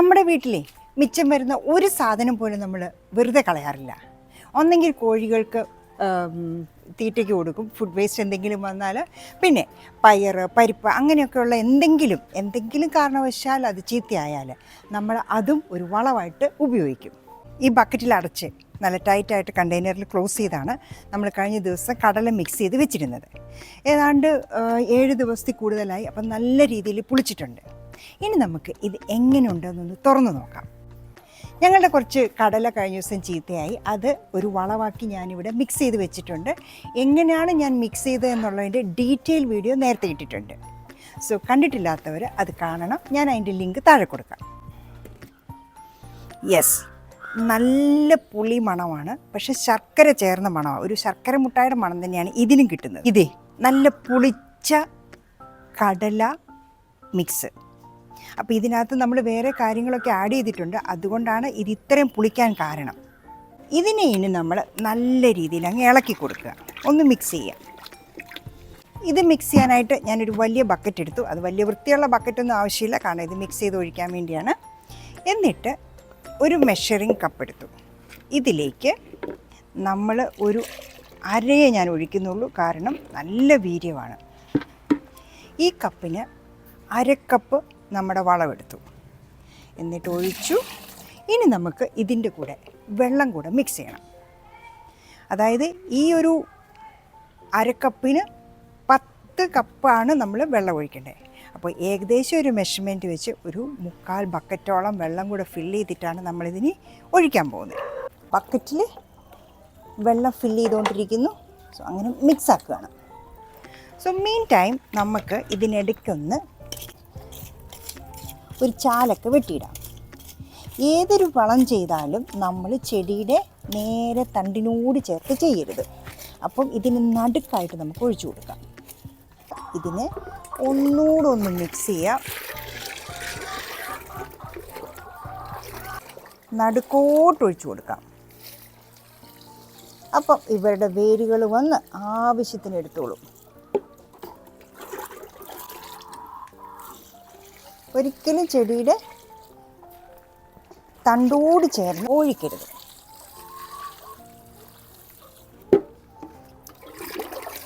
നമ്മുടെ വീട്ടിലെ മിച്ചം വരുന്ന ഒരു സാധനം പോലും നമ്മൾ വെറുതെ കളയാറില്ല. ഒന്നെങ്കിൽ കോഴികൾക്ക് തീറ്റയ്ക്ക് കൊടുക്കും ഫുഡ് വേസ്റ്റ് എന്തെങ്കിലും വന്നാൽ പിന്നെ പയർ പരിപ്പ് അങ്ങനെയൊക്കെയുള്ള എന്തെങ്കിലും എന്തെങ്കിലും കാരണവശാൽ അത് ചീത്തയായാൽ നമ്മൾ അതും ഒരു വളമായിട്ട് ഉപയോഗിക്കും. ഈ ബക്കറ്റിൽ അടച്ച് നല്ല ടൈറ്റായിട്ട് കണ്ടെയ്നറിൽ ക്ലോസ് ചെയ്താണ് നമ്മൾ കഴിഞ്ഞ ദിവസം കടല മിക്സ് ചെയ്ത് വെച്ചിരുന്നത്. ഏതാണ്ട് ഏഴ് ദിവസത്തിൽ കൂടുതലായി. അപ്പം നല്ല രീതിയിൽ പുളിച്ചിട്ടുണ്ട്. ഇനി നമുക്ക് ഇത് എങ്ങനെ ഉണ്ടെന്നൊന്ന് തുറന്നു നോക്കാം. ഞങ്ങളുടെ കുറച്ച് കടല കഴിഞ്ഞ ദിവസം ചീത്തയായി. അത് ഒരു വളവാക്കി ഞാനിവിടെ മിക്സ് ചെയ്ത് വെച്ചിട്ടുണ്ട്. എങ്ങനെയാണ് ഞാൻ മിക്സ് ചെയ്തത് എന്നുള്ളതിന്റെ ഡീറ്റെയിൽ വീഡിയോ നേരത്തെ ഇട്ടിട്ടുണ്ട്. സോ കണ്ടിട്ടില്ലാത്തവർ അത് കാണണം. ഞാൻ അതിന്റെ ലിങ്ക് താഴെ കൊടുക്കാം. യെസ് നല്ല പുളി മണമാണ്. പക്ഷെ ശർക്കര ചേർന്ന മണമാണ്. ഒരു ശർക്കര മുട്ടായുടെ മണം തന്നെയാണ് ഇതിനും കിട്ടുന്നത്. ഇതേ നല്ല പുളിച്ച കടല മിക്സ് അപ്പോൾ ഇതിനകത്ത് നമ്മൾ വേറെ കാര്യങ്ങളൊക്കെ ആഡ് ചെയ്തിട്ടുണ്ട്. അതുകൊണ്ടാണ് ഇത് ഇത്രയും പുളിക്കാൻ കാരണം. ഇതിനെ ഇനി നമ്മൾ നല്ല രീതിയിൽ അങ്ങ് ഇളക്കി കൊടുക്കുക. ഒന്ന് മിക്സ് ചെയ്യുക ഇത് മിക്സ് ചെയ്യാനായിട്ട് ഞാനൊരു വലിയ ബക്കറ്റ് എടുത്തു. അത് വലിയ വൃത്തിയുള്ള ബക്കറ്റൊന്നും ആവശ്യമില്ല. കാരണം ഇത് മിക്സ് ചെയ്ത് ഒഴിക്കാൻ വേണ്ടിയാണ്. എന്നിട്ട് ഒരു മെഷറിങ് കപ്പ് എടുത്തു. ഇതിലേക്ക് നമ്മൾ ഒരു അരയെ ഞാൻ ഒഴിക്കുന്നുള്ളൂ. കാരണം നല്ല വീര്യമാണ്. ഈ കപ്പിന് അരക്കപ്പ് നമ്മുടെ വളമെടുത്തു. എന്നിട്ട് ഒഴിച്ചു ഇനി നമുക്ക് ഇതിന്റെ കൂടെ വെള്ളം കൂടെ മിക്സ് ചെയ്യണം. അതായത് ഈ ഒരു അരക്കപ്പിന് പത്ത് കപ്പാണ് നമ്മൾ വെള്ളം ഒഴിക്കേണ്ടത് അപ്പോൾ ഏകദേശം ഒരു മെഷർമെന്റ് വെച്ച് ഒരു മുക്കാൽ ബക്കറ്റോളം വെള്ളം കൂടെ ഫില്ല് ചെയ്തിട്ടാണ് നമ്മളിതിന് ഒഴിക്കാൻ പോകുന്നത്. ബക്കറ്റിൽ വെള്ളം ഫില്ല് ചെയ്തുകൊണ്ടിരിക്കുന്നു സോ അങ്ങനെ മിക്സ് ആക്കുകയാണ്. സോ മീൻ ടൈം നമുക്ക് ഇതിനിടയ്ക്കൊന്ന് ഒരു ചാലൊക്കെ വെട്ടിയിടാം. ഏതൊരു വളം ചെയ്താലും നമ്മൾ ചെടിയുടെ നേരെ തണ്ടിനോട് ചേർത്ത് ചെയ്യരുത്. അപ്പം ഇതിന് നടുക്കായിട്ട് നമുക്ക് ഒഴിച്ചു കൊടുക്കാം. ഇതിനെ ഒന്നുകൂടെ ഒന്ന് മിക്സ് ചെയ്യാം. നടുക്കോട്ട് ഒഴിച്ചു കൊടുക്കാം. അപ്പം ഇവരുടെ വേരുകൾ വന്ന് ആവശ്യത്തിന് എടുത്തോളും. ഒരിക്കലും ചെടിയുടെ തണ്ടോട് ചേർന്ന് ഒഴിക്കരുത്